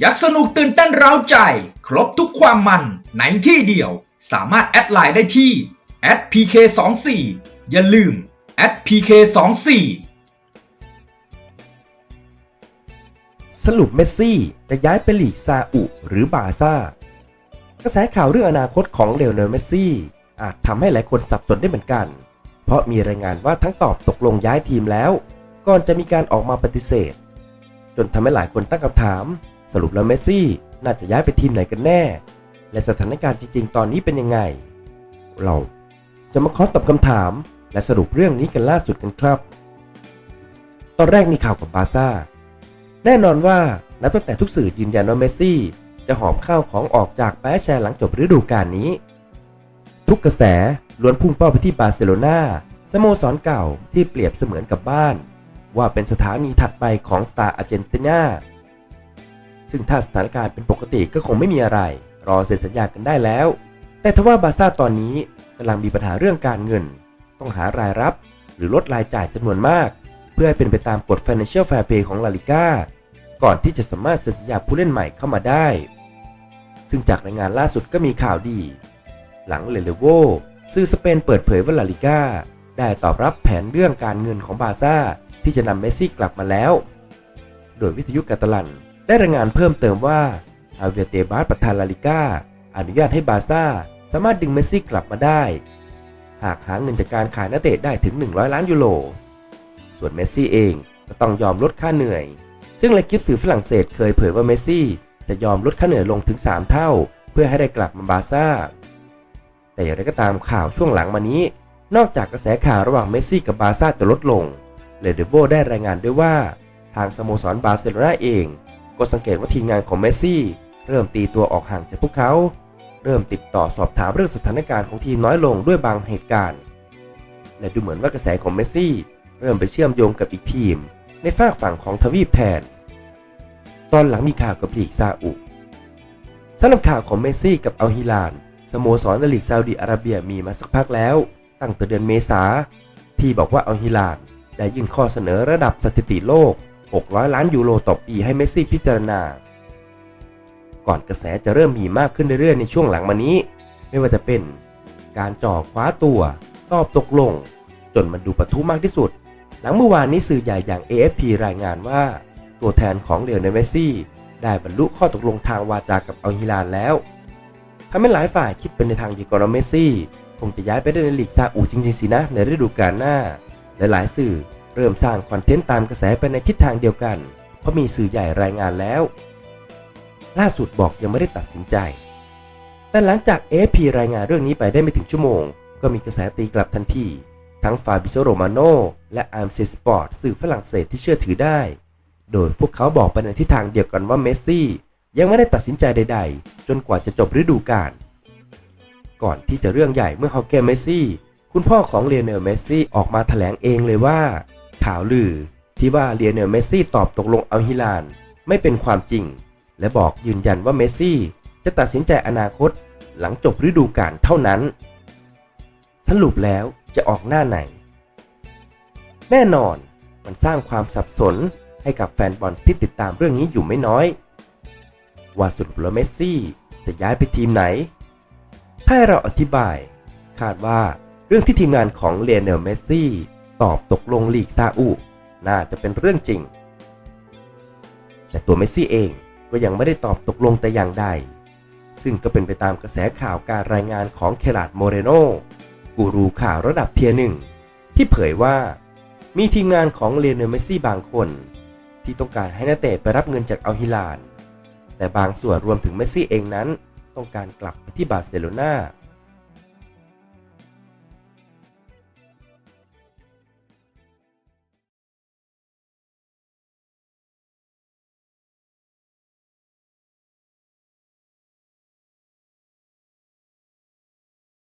อยากสนุกตื่นเต้นเร้าใจ ครบทุกความมันในที่เดียว สามารถแอดไลน์ได้ที่ @pk24 อย่าลืม @pk24 สรุปเมสซี่จะย้ายไปลีกซาอุหรือบาซ่ากระแสข่าวเรื่องอนาคตของเลโอเนลเมสซี่ อาจทำให้หลายคนสับสนได้เหมือนกัน เพราะมีรายงานว่าทั้งตอบตกลงย้ายทีมแล้ว ก่อนจะมีการออกมาปฏิเสธ จนทำให้หลายคนตั้งคำถาม สรุปแล้วเมสซี่น่าจะย้ายไปทีมไหนกันแน่ และสถานการณ์จริง ๆ ตอนนี้เป็นยังไง เราจะมาขอตอบคำถาม และสรุปเรื่องนี้กันล่าสุดกันครับ ตอนแรกมีข่าวกับบาร์ซ่า แน่นอนว่านับตั้งแต่ทุกสื่อยืนยันว่าเมสซี่ จะหอบข้าวของออกจากแปแชร์หลังจบฤดูกาลนี้ ทุกกระแสล้วนพุ่งเป้าไปที่บาร์เซโลนาสโมสรเก่าที่เปรียบเสมือนกับบ้าน ว่าเป็นสถานีถัดไปของสตาร์อาร์เจนตินา ซึ่งถ้าสถานการณ์เป็นปกติก็คงไม่มีอะไร รอเซ็นสัญญากันได้แล้ว แต่ทว่าบาร์ซ่าตอนนี้กำลังมีปัญหาเรื่องการเงิน ต้องหารายรับ หรือลดรายจ่ายจำนวนมาก เพื่อให้เป็นไปตามกฎ Financial Fair Play ของลาลิก้าก่อนที่จะสามารถเซ็นสัญญาผู้เล่นใหม่เข้ามาได้ ซึ่งจากรายงานล่าสุดก็มีข่าวดี หลังเลเลโวสื่อสเปนเปิดเผยว่าลาลิก้าได้ตอบรับแผนเรื่องการเงินของบาร์ซ่าที่จะนำเมสซี่กลับมาแล้ว โดยวิทยุกาตาลัน ได้รายงานเพิ่มเติมว่าอาเวียเตบาสประธานลาลิก้า อนุญาตให้บาซ่าสามารถดึงเมสซี่กลับมาได้ หากหาเงินจากการขายนักเตะได้ถึง 100 ล้านยูโร ส่วนเมสซี่เองก็ต้องยอมลดค่าเหนื่อย ซึ่งเลกิฟสื่อฝรั่งเศสเคยเผยว่าเมสซี่จะยอมลดค่าเหนื่อยลงถึง 3 เท่า เพื่อให้ได้กลับมาบาซ่า แต่อย่างไรก็ตามข่าวช่วงหลังมานี้ นอกจากกระแสข่าวระหว่างเมสซี่กับบาซ่าจะลดลง เลเดโบได้รายงานด้วยว่า ทางสโมสรบาร์เซโลนาเอง ก็สังเกตว่าทีมงานของเมสซี่เริ่มตีตัวออกห่างจากพวกเขา เริ่มติดต่อสอบถามเรื่องสถานการณ์ของทีมน้อยลงด้วยบางเหตุการณ์ และดูเหมือนว่ากระแสของเมสซี่เริ่มไปเชื่อมโยงกับอีกทีม ในฝากฝั่งของทวีปแทน ตอนหลังมีข่าวกับลีกซาอุสำหรับข่าวของเมสซี่กับอัลฮิลานสโมสรในลีกซาอุดิอาระเบียมีมาสักพักแล้ว ตั้งแต่เดือนเมษาที่บอกว่าอัลฮิลานได้ยื่นข้อเสนอระดับสถิติโลก 600 ล้านยูโรต่อปีให้เมสซี่พิจารณา ก่อนกระแสจะเริ่มมีมากขึ้นเรื่อยๆในช่วงหลังมานี้ ไม่ว่าจะเป็นการจ่อคว้าตัว ตอบตกลง จนมันดูปะทุมากที่สุด หลังเมื่อวานนี้สื่อใหญ่อย่าง AFP รายงานว่า ตัวแทนของเลโอเนลเมสซี่ ได้บรรลุข้อตกลงทางวาจากับอัลฮิลานแล้วทำให้หลายฝ่ายคิดเป็นในทางเดียวกันว่าเมสซี่คงจะย้ายไปได้ในลีกซาอุจริงๆสินะในฤดูกาลหน้า หลายสื่อ เริ่มสร้างคอนเทนต์ตามกระแสไปในทิศทางเดียวกัน เพราะมีสื่อใหญ่รายงานแล้ว ล่าสุดบอกยังไม่ได้ตัดสินใจ แต่หลังจาก AFP รายงานเรื่องนี้ไปได้ไม่ถึงชั่วโมง ก็มีกระแสตีกลับทันที ทั้งฟาบิโซโรมาโนและอาร์มเซสปอร์ตสื่อฝรั่งเศสที่เชื่อถือได้ โดยพวกเขาบอกไปในทิศทางเดียวกันว่าเมสซี่ยังไม่ได้ตัดสินใจใด ๆ จนกว่าจะจบฤดูกาล ก่อนที่จะเรื่องใหญ่เมื่อฮอเกมเมสซี่ คุณพ่อของเลโอเนลเมสซี่ออกมาแถลงเองเลยว่า ข่าวลือ ที่ว่าเลโอเนลเมสซี่ตอบตกลงเอัลฮิลาน ไม่เป็นความจริง และบอกยืนยันว่าเมสซี่จะตัดสินใจอนาคตหลังจบฤดูกาลเท่านั้น สรุปแล้วจะออกหน้าไหน แน่นอนมันสร้างความสับสนให้กับแฟนบอลที่ติดตามเรื่องนี้อยู่ไม่น้อย ว่าสรุปแล้วเมสซี่จะย้ายไปทีมไหน ถ้าเราอธิบาย คาดว่าเรื่องที่ทีมงานของเลเนลเมสซี่ ตอบตกลงลีกซาอุน่าจะเป็นเรื่องจริง แต่ตัวเมสซี่เองก็ยังไม่ได้ตอบตกลงแต่อย่างใด ซึ่งก็เป็นไปตามกระแสข่าวการรายงานของเคลาดโมเรโนกูรูข่าวระดับเทียร์หนึ่ง ที่เผยว่า มีทีมงานของเลเนลเมสซี่บางคน ที่ต้องการให้นักเตะไปรับเงินจากอัลฮิลานแต่บางส่วนรวมถึงเมสซี่เองนั้น ต้องการกลับไปที่บาร์เซโลนา